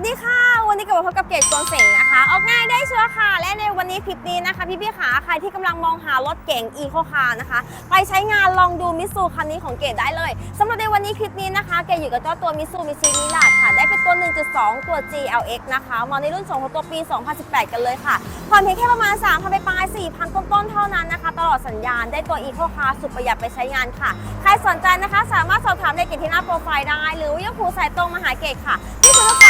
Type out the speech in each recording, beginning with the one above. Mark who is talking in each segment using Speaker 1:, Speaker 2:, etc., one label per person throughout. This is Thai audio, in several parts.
Speaker 1: สดีค่ะ วันนี้กลับมาพบกับเกดกวนเสงนะคะ ออกง่ายได้เชื้อค่ะ และในวันนี้คลิปนี้นะคะพี่พี่ๆขาใครที่กำลังมองหารถเก๋งอีโคคาร์นะคะ ไปใช้งานลองดูมิสูคันนี้ของเกดได้เลยสำหรับในวันนี้คลิปนี้นะคะ เกดอยู่กับเจ้าตัวมิสูมิซิมิลาดค่ะ ได้เป็นตัว 1.2 ตัว GLX นะคะมาในรุ่นส่งของตัวปี 2018 กันเลยค่ะผ่อนเพียงแค่ประมาณ3,000ไปปลาย4,000 ต้นๆเท่านั้นนะคะ ตลอดสัญญาณได้ตัวอีโคคาร์สุดประหยัดไปใช้งานค่ะ ใครสนใจนะคะ สามารถสอบถามได้เกดที่หน้าโปรไฟล์ได้ หรือว่ายังผูสายตรงมาหาเกดค่ะที่ศูนย์สามห้า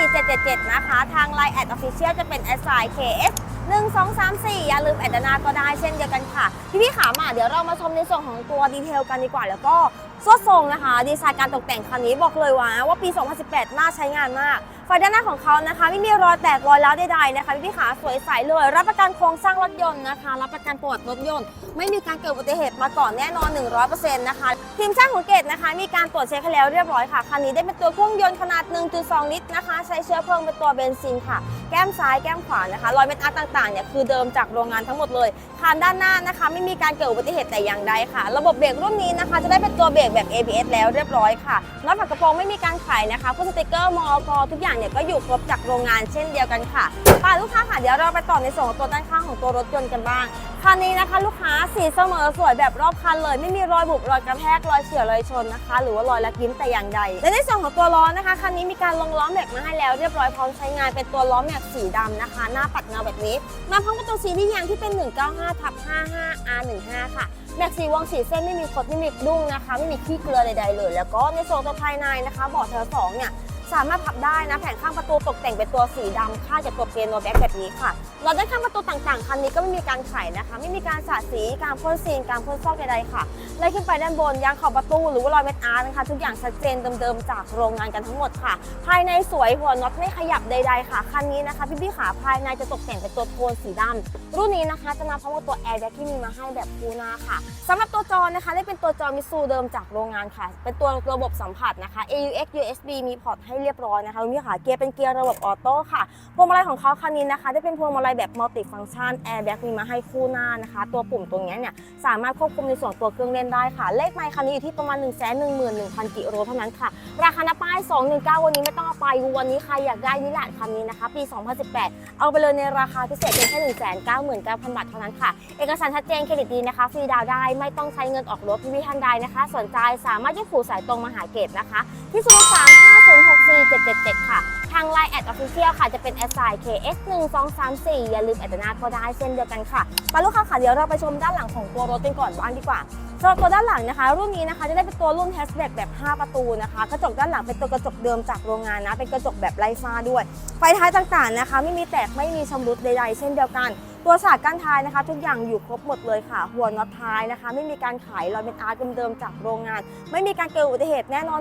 Speaker 1: 477 นะคะ ทาง Line แอดออฟฟิเชียลจะเป็น s i KS 1 2 3 4 อย่าลืมแอดนาก็ได้เช่นเดียวกันค่ะ พี่พี่ๆขามาเดี๋ยวเรามาชมในส่วนของตัวดีเทลกันดีกว่า แล้วก็ สวดทรงนะคะ ดีไซน์การตกแต่งคันนี้บอกเลยว่าว่าปี 2018 น่าใช้งานมาก ไฟด้านหน้าของเขานะคะ ไม่มีรอยแตกรอยร้าวใดๆนะคะพี่พี่ขาสวยใสเลย รับประกันโครงสร้างรถยนต์นะคะ รับประกันประวัติรถยนต์ ไม่มีการเกิดอุบัติเหตุมาก่อนแน่นอน 100%นะคะทีมช่างของเกตนะคะ มีการตรวจเช็คให้แล้วเรียบร้อยค่ะคันนี้ได้เป็นตัวเครื่องยนต์ขนาด 1.2 ลิตรนะคะ ใช้เชื้อเพลิงเป็นตัวเบนซินค่ะ แก้มซ้ายแก้มขวานะคะ รอยเม็ดอาร์ตต่างๆเนี่ยคือเดิมจากโรงงานทั้งหมดเลยคานด้านหน้านะคะ ไม่มีการเกิดอุบัติเหตุแต่อย่างใดค่ะ ระบบเบรกรุ่นนี้นะคะ จะได้เป็นตัวเบรกแบบ ABS แล้วเรียบร้อยค่ะน็อตฝากระโปรงไม่มีการไขนะคะพวกสติกเกอร์มอกทุกอย่างเนี่ยก็อยู่ครบจากโรงงานเช่นเดียวกันค่ะป่าลูกค้าค่ะเดี๋ยวเราไปต่อในส่วนของตัวด้านข้างของตัวรถยนต์กันบ้าง คันนี้นะคะลูกค้าสีเสมอสวยแบบรอบคันเลย ไม่มีรอยบุบรอยกระแทกรอยเฉี่ยวรอยชนนะคะ หรือว่ารอยลักยิ้มแต่อย่างใด และในส่วนของตัวล้อนะคะคันนี้มีการลงล้อแม็กมาให้แล้ว เรียบร้อยพร้อมใช้งานเป็นตัวล้อแม็กสีดำนะคะ หน้าปัดเงาแบบนี้ มาพร้อมกับตัวซีรีส์ยางที่เป็น 195ทับ55 R15 ค่ะแม็กสีวงสีเส้นไม่มีคดไม่มีดุ้งนะคะ ไม่มีขี้เกลือใดๆเลย แล้วก็ในโซนตัวภายในนะคะเบาะเธอสองเนี่ย สามารถพับได้นะแผงข้างประตูตกแต่งเป็นตัวสีดำค่าดจากตัวเปียโนแบ็กแบบนี้ค่ะเราด้านข้างประตูต่างๆ คันนี้ก็ไม่มีการไขนะคะ ไม่มีการสาดสีการพ่นซีนการพ่นซอกใดๆค่ะไล่ขึ้นไปด้านบนยางขอบประตูหรือว่ารอยเม็ดอาร์ตนะคะทุกอย่างชัดเจนเดิมๆจากโรงงานกันทั้งหมดค่ะ ภายในสวยหัวน็อตไม่ขยับใด ๆ ค่ะคันนี้นะคะพี่ๆขาภายในจะตกแต่งเป็นตัวโทนสีดำรุ่นนี้นะคะจะมาพร้อมกับตัวแอร์แบ็กที่มีมาให้แบบคูหน้าค่ะสำหรับตัวจอนะคะได้เป็นตัวจอมิซูเดิมจากโรงงานค่ะ เป็นตัวระบบสัมผัสนะคะ AUX USB มีพอร์ตให้เรียบร้อยนะคะคุณพี่ขาเกียร์เป็นเกียร์ระบบออโต้ค่ะพวงมาลัยของเขาคันนี้นะคะได้เป็นพวงมาลัยแบบมัลติฟังก์ชันแอร์แบ็กมีมาให้คู่หน้านะคะ ตัวปุ่มตรงนี้เนี่ยสามารถควบคุมในส่วนตัวเครื่องเล่นได้ค่ะ เลขไมค์คันนี้อยู่ที่ประมาณ 1 1 1 0 0 0กิโลเท่านั้นค่ะ ราคาหน้าป้าย 219 วันนี้ไม่ต้องเอาไปวันนี้ใครอยากได้นิลาดคันนี้นะคะ ปี 2018 เอาไปเลยในราคาพิเศษเพียงแค่ 199,000 บาทเท่านั้นค่ะ เอกสารชัดเจนเครดิตดีนะคะฟรีดาวได้ไม่ต้องใช้เงินออกรถพี่พี่ท่านใดนะคะ สนใจสามารถยกหูสายตรงมาหาเกตนะคะที่0 3 5 0 6 4 7 7 7 ค่ะ ทาง Line แอดออฟฟิเชียลค่ะ จะเป็น s i KS 1 2 3 4อย่าลืมแอดดานาก็ได้เช่นเดียวกันค่ะไปลูกค้าค่ะเดี๋ยวเราไปชมด้านหลังของตัวรถกันก่อนบ้างดีกว่าสำหรับตัวด้านหลังนะคะ รุ่นนี้นะคะจะได้เป็นตัวรุ่นแฮชแบ็กแบบ 5 ประตูนะคะกระจกด้านหลังเป็นตัวกระจกเดิมจากโรงงานนะเป็นกระจกแบบไร้ฟ้าด้วย ไฟท้ายต่างๆนะคะ ไม่มีแตกไม่มีชำรุดใดๆ เช่นเดียวกัน ตัวฉากกั้นท้ายนะคะ ทุกอย่างอยู่ครบหมดเลยค่ะ หัวน็อตท้ายนะคะ ไม่มีการขายรอยเป็นอาร์ตเดิมๆจากโรงงาน ไม่มีการเกิดอุบัติเหตุแน่นอน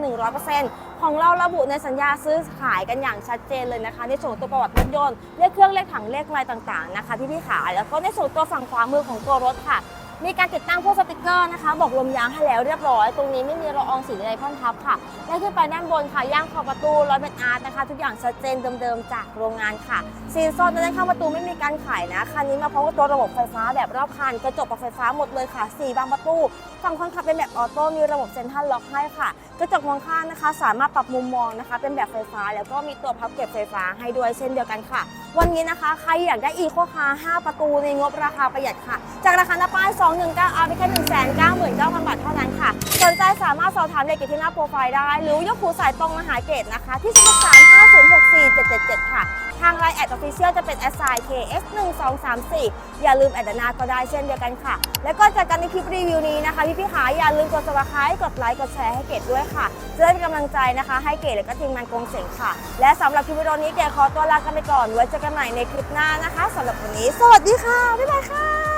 Speaker 1: 100%ของเราระบุในสัญญาซื้อขายกันอย่างชัดเจนเลยนะคะ ในส่วนตัวประวัติรถยนต์เลขเครื่องเลขถังเลขลายต่างๆนะคะที่พี่ขายแล้วก็ในส่วนตัวฝั่งขวามือของตัวรถค่ะ มีการติดตั้งพวกสติกเกอร์นะคะ บอกลมยางให้แล้วเรียบร้อย ตรงนี้ไม่มีละอองสีใดๆพ่นทับค่ะได้ขึ้นไปด้านบนค่ะย่างขอบประตูรอยเป็นอาร์ตนะคะ ทุกอย่างชัดเจนเดิมๆจากโรงงานค่ะซีนซอนด้านข้างประตูไม่มีการขายนะคันนี้มาพร้อมกับตัวระบบไฟฟ้าแบบรอบคันกระจกปรับไฟฟ้าหมดเลยค่ะ4บานประตูฝั่งคนขับเป็นแบบออโต้มีระบบเซ็นทรัลล็อกให้ค่ะ กระจกมองข้างนะคะ สามารถปรับมุมมองนะคะ เป็นแบบไฟฟ้า แล้วก็มีตัวพับเก็บไฟฟ้าให้ด้วยเช่นเดียวกันค่ะวันนี้นะคะ ใครอยากได้อีโคคาร์5ประตูในงบราคาประหยัดค่ะ จากราคาหน้าป้าย 219 เอาไปแค่ 199,000 บาทเท่านั้นค่ะ สนใจสามารถสอบถามเลขที่หน้าโปรไฟล์ได้ หรือยกหูสายตรงมาหาเกตนะคะ ที่03 5064 777 ค่ะ ทางไลน์แอดออฟฟิเชียลจะเป็น s i KS 1 2 3 4อย่าลืมแอดดานาก็ได้เช่นเดียวกันค่ะ แล้วก็จากกันในคลิปรีวิวนี้นะคะพี่พี่ๆขาอย่าลืมกด subscribe กดไลค์กดแชร์ให้เกดด้วยค่ะจะได้เป็นกำลังใจนะคะ ให้เกดและก็ทีมงานกงเสงค่ะ และสำหรับคลิปวิดีโอนี้เกดขอตัวลากันไปก่อนไว้เจอกันใหม่ในคลิปหน้านะคะสำหรับวันนี้ สวัสดีค่ะ บ๊ายบายค่ะ